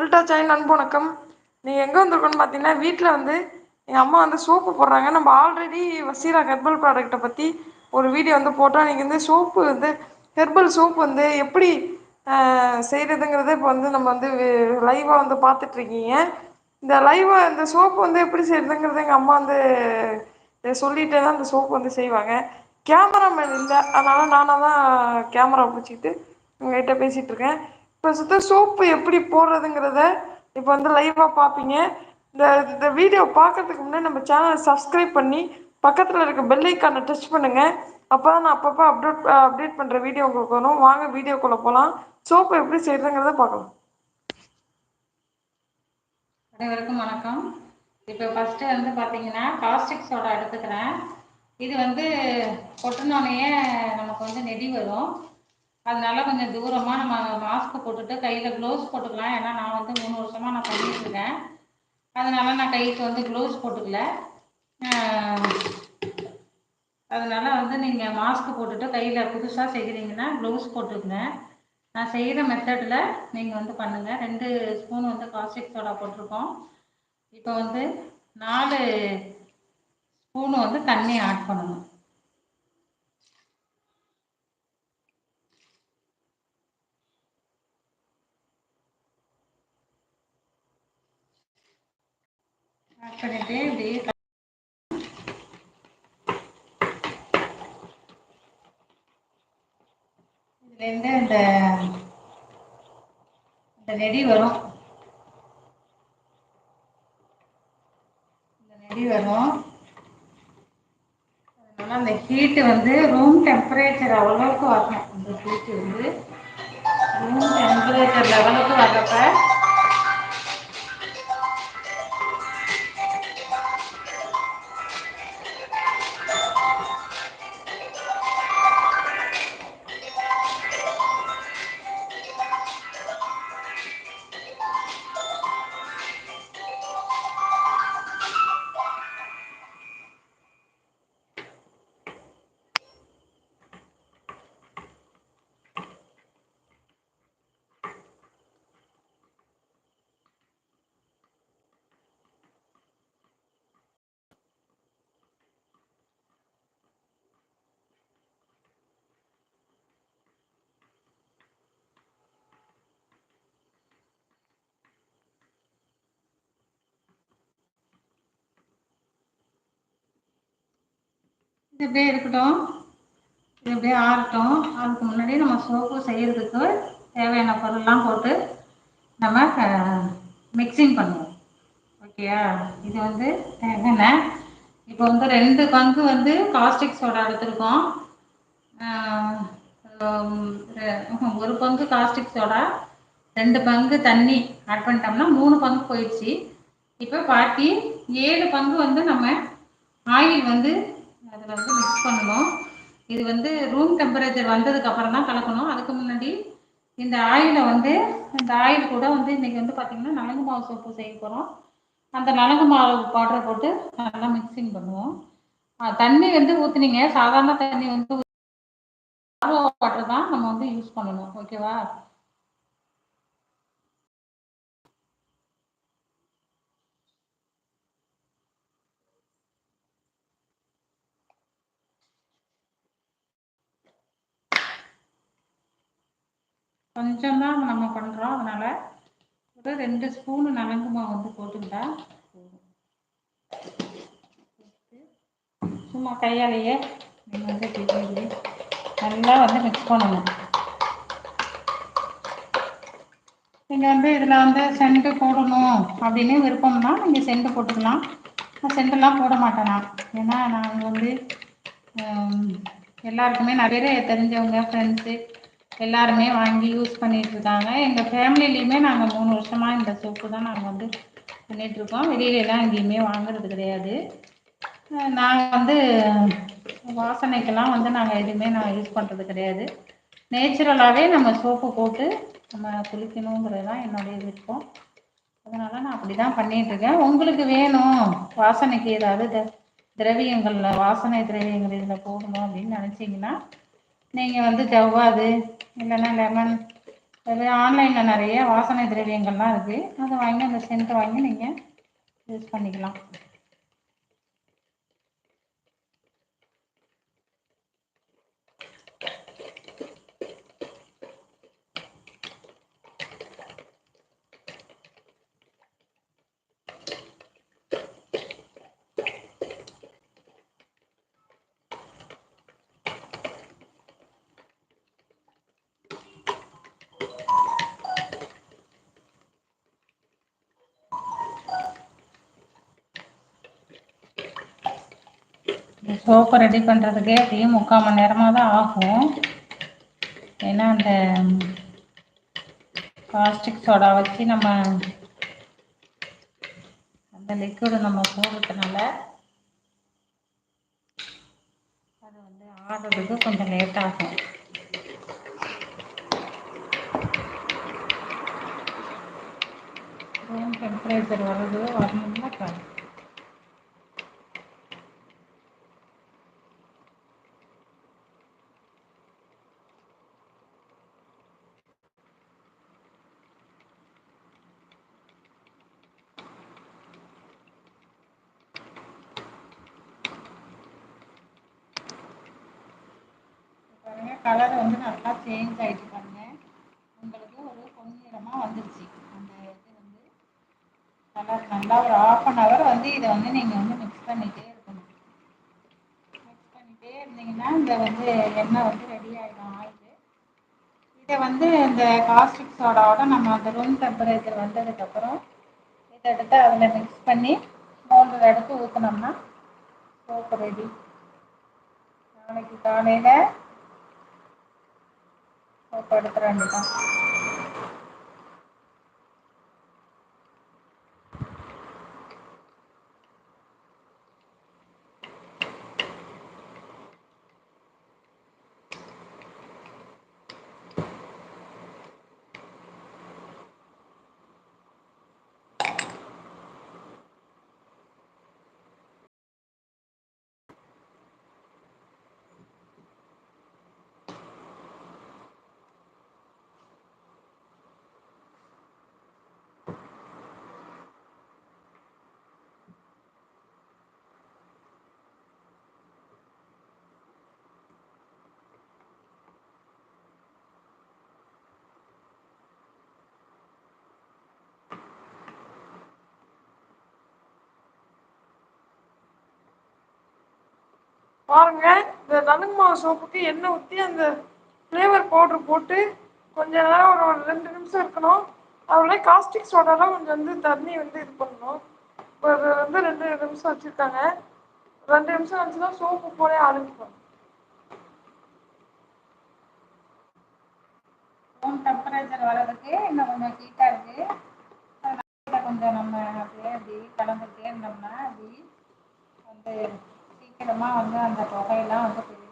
Delta join அன்பு வணக்கம். நீங்கள் எங்கே வந்திருக்கோன்னு பார்த்தீங்கன்னா வீட்டில் வந்து எங்கள் அம்மா வந்து சோப்பு போடுறாங்க. நம்ம ஆல்ரெடி வசீரா ஹெர்பல் ப்ராடக்ட்டை பற்றி ஒரு வீடியோ வந்து போட்டோம். நீங்கள் வந்து சோப்பு வந்து ஹெர்பல் சோப் வந்து எப்படி செய்கிறதுங்கிறத இப்போ வந்து நம்ம வந்து லைவாக வந்து பார்த்துட்ருக்கீங்க இந்த லைவாக இந்த சோப்பு வந்து எப்படி செய்கிறதுங்கிறத எங்கள் அம்மா வந்து சொல்லிட்டேதா இந்த சோப்பு வந்து செய்வாங்க. கேமராமேன் இல்லை. அதனால் நானாக தான் கேமரா பிடிச்சிக்கிட்டு உங்ககிட்ட பேசிகிட்ருக்கேன் இப்போ இப்ப சோப்பு எப்படி போடுறதுங்கிறத இப்போ வந்து லைவாக பார்ப்பீங்க இந்த இந்த வீடியோ பார்க்கறதுக்கு முன்னாடி நம்ம சேனலை சப்ஸ்கிரைப் பண்ணி பக்கத்தில் இருக்க பெல்லைக்கான டச் பண்ணுங்க. தான் நான் அப்பப்போ அப்டேட் அப்டேட் பண்ணுற வீடியோ உங்களுக்கு வரும். வாங்க வீடியோக்குள்ளே போகலாம் சோப்பு எப்படி செய்யறதுங்கிறத பார்க்கலாம் அனைவருக்கும் வணக்கம். இப்போ ஃபர்ஸ்ட்டு வந்து பார்த்தீங்கன்னா காஸ்டிக் சோடா எடுத்துக்கிறேன். இது வந்து கொட்டினோடனே நமக்கு வந்து நெடி வரும். அதனால கொஞ்சம் தூரமா நம்ம மாஸ்க் போட்டுட்டு கையில க்ளவுஸ் போட்டுக்கலாம். ஏன்னா நான் வந்து மூணு வருஷமா நான் பண்ணிட்டு இருக்கேன். அதனால நான் கைக்கு வந்து க்ளவுஸ் போட்டுக்கல. அதனால வந்து நீங்க மாஸ்க் போட்டுட்டு கையில புதுசா செய்கிறீங்கன்னா க்ளவுஸ் போட்டுக்கங்க. நான் செய்யற மெத்தட்ல நீங்க வந்து பண்ணுங்க. ரெண்டு ஸ்பூன் வந்து காஸ்டிக் சோடா போட்டிருக்கோம். இப்போ வந்து நாலு ஸ்பூன் வந்து தண்ணி ஆட் பண்ணணும். ஆட் பண்ணிட்டு இதுல இருந்து இந்த இந்த நெடி வரும். இந்த நெடி வரும். அதனால அந்த ஹீட்டு வந்து ரூம் டெம்பரேச்சர் அவ்வளவுக்கு வரணும். அந்த ஹீட்டு வந்து ரூம் டெம்பரேச்சர் லெவலுக்கு வர்றப்ப இப்படியே இருக்கட்டும். இது இப்படியே ஆறட்டும். அதுக்கு முன்னாடி நம்ம சோப்பு செய்யறதுக்கு தேவையான பொருள்லாம் போட்டு நம்ம மிக்சிங் பண்ணுவோம். ஓகேயா? இது வந்து தேங்காண்ண இப்போ வந்து ரெண்டு பங்கு வந்து காஸ்டிக் சோடா எடுத்துருக்கோம். ஒரு பங்கு காஸ்டிக் சோடா ரெண்டு பங்கு தண்ணி ஆட் பண்ணிட்டோம்னா மூணு பங்கு போயிடுச்சு. இப்போ பாக்கி ஏழு பங்கு வந்து நம்ம ஆயில் வந்து இதை வந்து மிக்ஸ் பண்ணணும். இது வந்து ரூம் டெம்பரேச்சர் வந்ததுக்கு அப்புறம் தான் கலக்கணும். அதுக்கு முன்னாடி இந்த ஆயிலை வந்து இந்த ஆயில் கூட வந்து இன்றைக்கி வந்து பார்த்திங்கன்னா நலங்கு மாவு சோப்பு செய்ய போகிறோம் அந்த நலங்கு மாவு பவுடரை போட்டு நல்லா மிக்சிங் பண்ணுவோம். தண்ணி வந்து ஊற்றுனீங்க சாதாரண தண்ணி வந்து ஆர் வாட்டர் தான் நம்ம வந்து யூஸ் பண்ணணும். ஓகேவா கொஞ்சந்தா நம்ம பண்ணுறோம் அதனால ஒரு ரெண்டு ஸ்பூன் நலங்கு மாவு வந்து போட்டுக்கிட்டா சும்மா கையாலேயே நல்லா வந்து மிக்ஸ் பண்ணணும். நீங்கள் வந்து இதில் வந்து சென்ட்டு போடணும் அப்படின்னு விருப்பம்னா நீங்கள் செண்டு போட்டுக்கலாம். நான் சென்டெல்லா போட மாட்டே நான் ஏன்னா நாங்கள் வந்து எல்லாருக்குமே நிறைய தெரிஞ்சவங்க ஃப்ரெண்ட்ஸு எல்லாருமே வாங்கி யூஸ் பண்ணிட்டு இருக்காங்க. எங்க ஃபேமிலிலயுமே நாங்க மூணு வருஷமா இந்த சோப்பு தான் நாங்க வந்து பண்ணிட்ருக்கோ வெளியிலல்லா எங்கேயுமே வாங்குறது கிடையாது. நாங்க வந்து வாசனைக்கெல்லாம் வந்து நாங்க எதுவுமே நான் யூஸ் பண்றது கிடையாது. நேச்சுரலாவே நம்ம சோப்பு போட்டு நம்ம குளிக்கணுங்கிறதுதா என்னுடைய விருப்பம். அதனால நான் அப்படி பண்ணிட்டு பண்ணிகிட்ருக்கேன் உங்களுக்கு வேணும். வாசனைக்கு ஏதாவது திரவியங்கள்ல வாசனை திரவியங்கள் இதுல போடணும் அப்படின்னு நினச்சிங்கன்னா நீங்க வந்து ஜவ்வாது இல்லைன்னா லெமன் அது ஆன்லைனில் நிறைய வாசனை திரவியங்கள்லாம் இருக்குது அதை வாங்கி அந்த சென்ட்டை வாங்கி நீங்கள் யூஸ் பண்ணிக்கலாம். சோப்பு ரெடி பண்றதுக்கே முக்கால் மணி நேரமாக தான் ஆகும். ஏன்னா அந்த பிளாஸ்டிக் சோடா வச்சு நம்ம அந்த லிக்விடு நம்ம போடுறதுனால அது வந்து ஆடுறதுக்கு கொஞ்சம் லேட் ஆகும். ரூம் டெம்பரேச்சர் வரது வரணும்னாக்க கலர் வந்து நல்லா சேஞ்ச் ஆகிட்டு பாருங்க. உங்களுக்கு ஒரு பொன்னிறமாக வந்துருச்சு. அந்த இது வந்து கலர் நல்லா ஒரு ஆஃப் அன் அவர் வந்து இதை வந்து நீங்கள் வந்து மிக்ஸ் பண்ணிகிட்டே இருக்கணும். மிக்ஸ் பண்ணிகிட்டே இருந்தீங்கன்னா இந்த வந்து எண்ணெய் வந்து ரெடி ஆயிடு ஆயிலு இதை வந்து இந்த காஸ்டிக் சோடாவோட நம்ம அந்த ரூம் டெம்பரேச்சர் வந்ததுக்கப்புறம் இதை எடுத்து அதில் மிக்ஸ் பண்ணி மோல்டில் எடுத்து ஊற்றினோம்னா சோப்பு ரெடி நாளைக்கு காலையில் சோப்ப எடுத்துட பாருங்கள் பாருங்க இந்த நலுங்கு மாவு சோப்புக்கு எண்ணெய் ஊற்றி அந்த ஃப்ளேவர் பவுட்ரு போட்டு கொஞ்ச நேரம் ஒரு ரெண்டு நிமிஷம் இருக்கணும். அதுக்குள்ள காஸ்டிக் சோடாலாம் கொஞ்சம் வந்து தண்ணி வந்து இது பண்ணணும். ஒரு வந்து ரெண்டு நிமிஷம் வச்சுருக்காங்க. ரெண்டு நிமிஷம் ஆச்சுன்னா சோப்பு போலே ஆரம்பிப்போம் ரூம் டெம்பரேச்சர் வரதுக்கு இன்னும் கொஞ்சம் ஹீட்டாக இருக்கு. கொஞ்சம் நம்ம அப்படியே அப்படி கலந்துட்டே இருந்தோம்னா அப்படி வந்து சீக்கிரமாக வந்து அந்த தொகையெல்லாம் வந்து போயிடு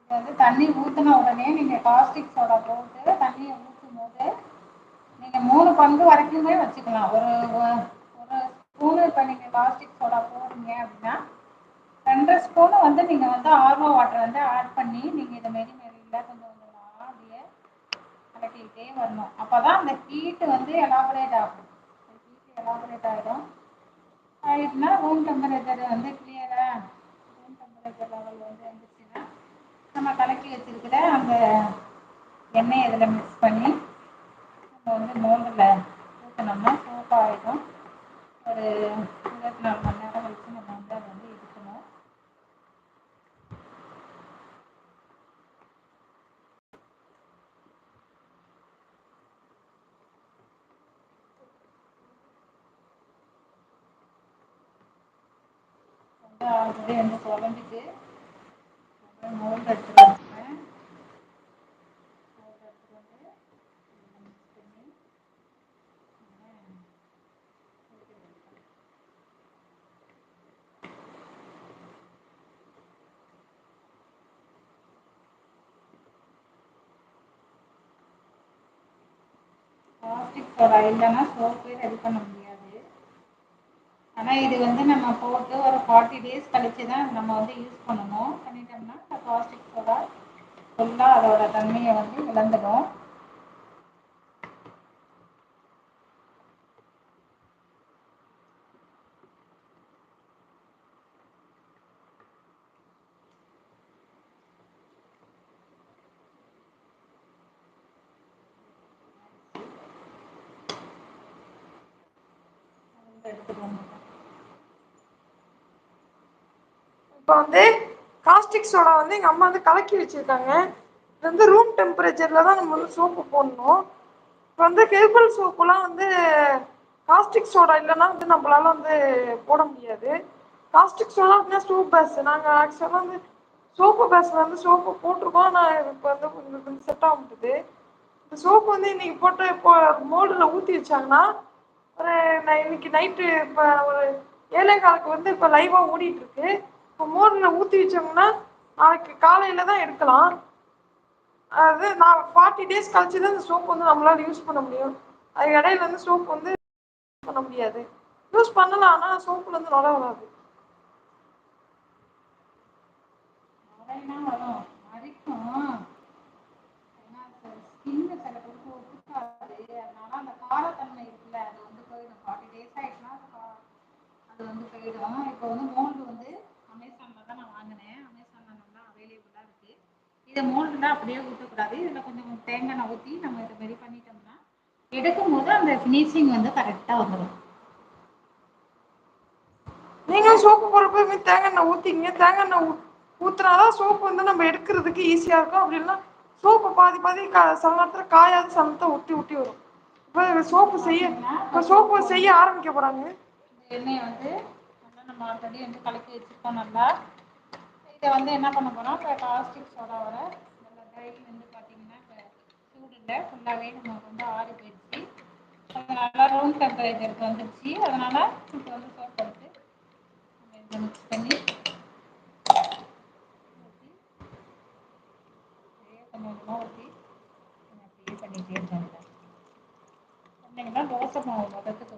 இது வந்து தண்ணி ஊற்றின உடனே நீங்கள் காஸ்டிக் சோடா போட்டு தண்ணியை ஊற்றும் போது நீங்கள் மூணு பங்கு வரைக்குமே வச்சுக்கலாம். ஒரு ஒரு ஸ்பூனு இப்போ நீங்கள் காஸ்டிக் சோடா போடுறீங்க அப்படின்னா ரெண்டரை ஸ்பூனு வந்து நீங்கள் வந்து ஆர்வோ வாட்டர் வந்து ஆட் பண்ணி நீங்கள் இதை மாரி மெரியில் கொஞ்சம் கொஞ்சம் அப்படியே கலக்கிக்கிட்டே வரணும். அப்போ தான் அந்த ஹீட்டு வந்து எலாபரேட் ஆகும். ஹீட்டு எலாபரேட் ஆகிடும் ஆயிடுச்சுன்னா ரூம் டெம்பரேச்சர் வந்து கிளியர் லெவல் வந்து வந்துச்சுன்னா நம்ம கலக்கி வச்சிருக்கிற அந்த எண்ணெய் இதில் மிக்ஸ் பண்ணி நம்ம வந்து மோண்டில் ஊற்றினோம்னா சூப்பாக ஆகிடும் ஒரு இருபத்தி நாலு மணி நேரம் கழிச்சு நம்ம வந்து அத வந்து எடுக்கணு வந்து ஆல்ரெடி வந்து கொழம்பிட்டு அப்புறம் எடுத்துட்டு வந்துருக்கே மோல்டு எடுத்துட்டு வந்து இதில் பண்ணி காஸ்டிக் சோடா சோப்பே ரெடி பண்ண முடியும் இது வந்து நம்ம போட்டு ஒரு ஃபார்ட்டி டேஸ் கழிச்சுதா நம்ம வந்து யூஸ் பண்ணணும். பண்ணிட்டோம்னா இந்த காஸ்டிக் சோடா ஃபுல்லாக அதோட தன்மையை வந்து இழந்துடும். இப்போ வந்து காஸ்டிக் சோடா வந்து எங்கள் அம்மா வந்து கலக்கி வச்சுருக்காங்க. இது வந்து ரூம் டெம்பரேச்சரில் தான் நம்ம வந்து சோப்பு போடணும். இப்போ வந்து ஹெர்பல் சோப்புலாம் வந்து காஸ்டிக் சோடா இல்லைன்னா வந்து நம்மளால வந்து போட முடியாது. காஸ்டிக் சோடா சூப் பேஸ் நாங்கள் ஆக்சுவலாக வந்து சோப்பு பேஸில் வந்து சோப்பு போட்டிருக்கோம். ஆனால் இப்போ வந்து கொஞ்ச செட் ஆக முடியுது இந்த சோப்பு வந்து இன்னைக்கு போட்டு இப்போ மோல்டுல ஊற்றி வச்சாங்கன்னா ஒரு இன்னைக்கு நைட்டு இப்போ ஒரு ஏழை காலுக்கு வந்து இப்போ லைவாக ஓடிட்டுருக்கு இப்போ மோர்ல ஊற்றி வச்சோம்னா நாளைக்கு காலையில தான் எடுக்கலாம். அது நான் ஃபார்ட்டி டேஸ் கழிச்சு தான் இந்த சோப் வந்து நம்மளால யூஸ் பண்ண முடியும். அது இடையில வந்து சோப் வந்து பண்ண முடியாது. யூஸ் பண்ணலாம் ஆனால் சோப்புல இருந்து நல்லா வராது. நொரையெல்லா இருக்குல்ல அது வந்து போயிடும். ஃபார்ட்டி டேஸ் ஆயிடுச்சுன்னா அது வந்து போயிடு வந்து மோல்டு வந்து அமேசான்ல தா நா வாங்கினே அமேசான்ல நல்லா அவைலபிளா இருக்கு. இத மோல்டுல அப்படியே ஊத்தக்கூடாது இதுல கொஞ்ச தேங்கா எண்ணெ ஊத்தி நம்ம இத மாரி பண்ணிட்டோம்னா எடுக்கும் போது அந்த ஃபினிஷிங் வந்து கரெக்டா வந்துரு நீங்களு சோப்பு போறப்ப இது மாரி தேங்கா எண்ணெ ஊத்திங்க தேங்கா எண்ணெ ஊத்துனாதா சோப்பு வந்து நம்ம எடுக்கிறதுக்கு ஈஸியா இருக்கு அப்படி இல்லனா சோப்பு பாதி பாதி சில நேரத்துல காயாது சில நேரத்துல ஒட்டி ஒட்டி வரு இப்ப சோப்பு செய்ய இப்ப சோப்பு செய்ய ஆரம்பிக்க இந்த எண்ணெய வந்து நல்லா நம்ம ஆல்ரெடி வந்து கலக்கி வச்சிருக்கோ நல்லா. இதை வந்து என்ன பண்ண போறோ இப்ப காஸ்டிக் சோடாவோட நல்லா ட்ரை வந்து பார்த்தீங்கன்னா இப்போ சூடு ஃபுல்லாகவே நம்ம வந்து ஆறி போயிடுச்சு. நல்லா ரூம் டெம்பரேச்சருக்கு வந்துடுச்சு. அதனால இப்போ வந்து சோப் எடுத்து நம்ம இதில் மிக்ஸ் பண்ணி ஊற்றி அப்படியே கொஞ்சம் கொஞ்சமாக ஊற்றி அப்படியே பண்ணிகிட்டே இருக்க வேண்டியது தோசை மாவு பதத்துக்கு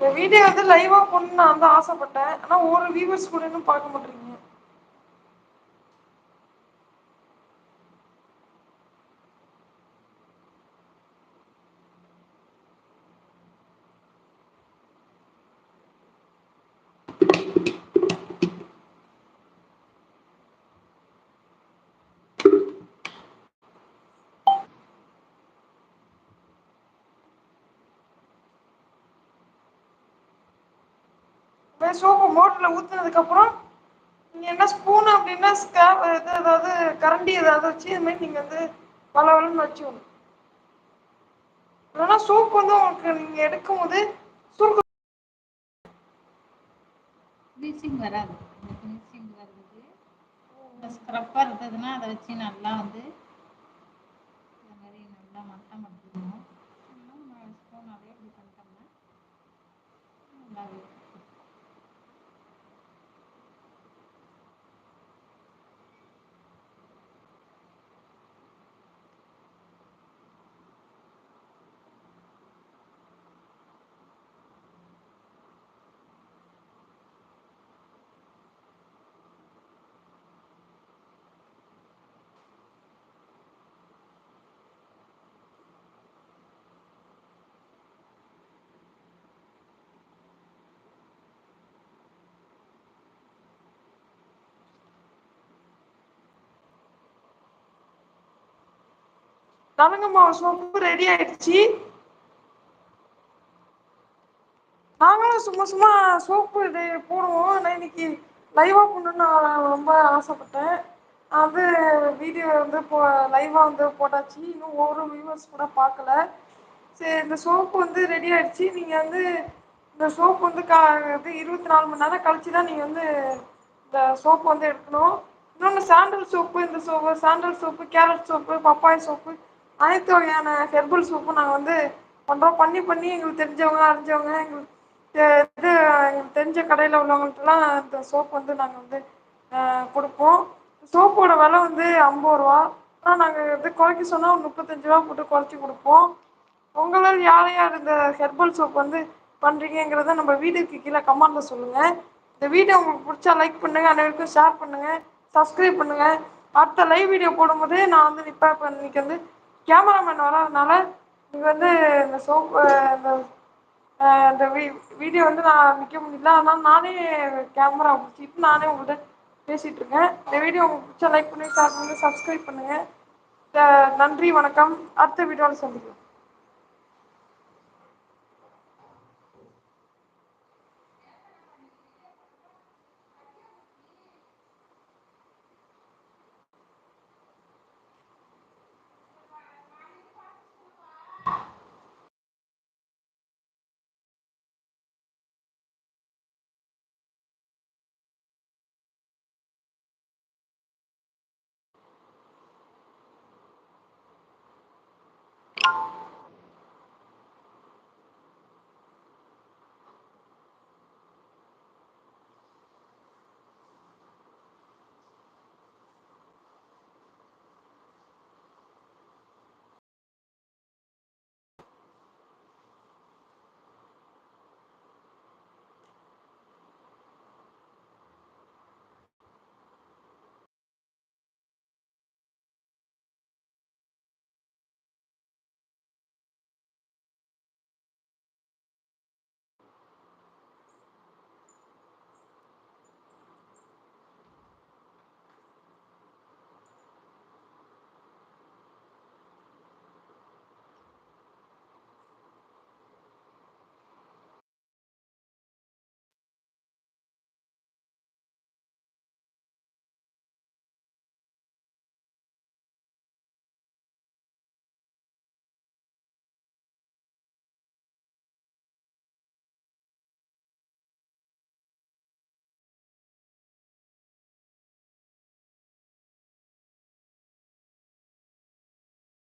வீடியோ வந்து லைவா போட்ணுனு நான் வந்து ஆசைப்பட்டேன். ஆனா ஒரு வியூவர்ஸ் கூட இன்னும் பார்க்க மாட்றீங்க இந்த சோப்பு மோட்டரில் ஊத்துனதுக்கு நீங்கள் என்ன ஸ்பூன் அப்படின்னா ஸ்கேப் இது ஏதாவது கரண்டி ஏதாவது வச்சு இது மாதிரி நீங்கள் வந்து வழ வழன்னு வச்சு வுட்னு இல்லனா வந்து உங்களுக்கு நீங்கள் எடுக்கும் போது சுருக்கு ப்ளீச்சிங் வராது. இந்த ஃபினிஷிங் வர்றது இந்த இருந்ததுன்னா அதை வச்சு நல்லா வந்து இந்த மாதிரி நல்லா மட்டம் மடிச்சுக்கணு ஸ்பூன் நம்ம ஸ்பூனாலே பண்ணிட்டோம்னா நல்லாவே நலங்கு மாவு சோப்பு ரெடி ஆயிடுச்சு. நாங்களும் சும்மா சும்மா சோப்பு இது போடுவோம். ஆனா இன்னைக்கு லைவா போணுன்னு ரொம்ப ஆசைப்பட்டேன். அது வீடியோ வந்து போ லைவா வந்து போட்டாச்சு. இன்னும் ஒவ்வொரு வியூவர்ஸ் கூட பார்க்கல. சரி இந்த சோப்பு வந்து ரெடி ஆயிடுச்சு. நீங்க வந்து இந்த சோப்பு வந்து கா இது இருபத்தி நாலு மணி நேரம் கழிச்சு தான் நீங்க வந்து இந்த சோப்பு வந்து எடுக்கணும். இன்னொன்று சாண்டல் சோப்பு இந்த soap sandal soap carrot soap papaya soap அனைத்து வகையான ஹெர்பல் சூப்பும் நாங்கள் வந்து ஒன்றா பண்ணி பண்ணி எங்களுக்கு தெரிஞ்சவங்க அறிஞ்சவங்க எங்களுக்கு இது எங்களுக்கு தெரிஞ்ச கடையில் உள்ளவங்கள்ட்டலாம் இந்த சோப் வந்து நாங்கள் வந்து கொடுப்போம். சோப்போட விலை வந்து ஐம்பது ரூபா. ஆனால் நாங்கள் வந்து சொன்னால் ஒரு முப்பத்தஞ்சு ரூபா போட்டு குறைச்சி கொடுப்போம். உங்களால் யார் யார் இந்த ஹெர்பல் சோப் வந்து பண்ணுறீங்கிறத நம்ம வீடியோக்கு கீழே கமெண்டில் சொல்லுங்கள் இந்த வீடியோ உங்களுக்கு பிடிச்சா லைக் பண்ணுங்கள் அனைவருக்கும் ஷேர் பண்ணுங்கள் சப்ஸ்கிரைப் பண்ணுங்கள் அடுத்த லைவ் வீடியோ போடும்போதே நான் வந்து நிப்ப இப்போ இன்னைக்கு வந்து கேமராமேன் வராதனால இது வந்து இந்த சோப்பு இந்த இந்த வீ வீடியோ வந்து நான் நிற்க முடியல. அதனால நானே கேமரா பிடிச்சிட்டு நானே உங்கள்கிட்ட பேசிகிட்டு இருக்கேன். இந்த வீடியோ உங்களுக்கு புடிச்சா லைக் பண்ணி ஷேர் வந்து சப்ஸ்கிரைப் பண்ணுங்கள் நன்றி வணக்கம். அடுத்த வீடியோவில் சந்திக்கலாம்.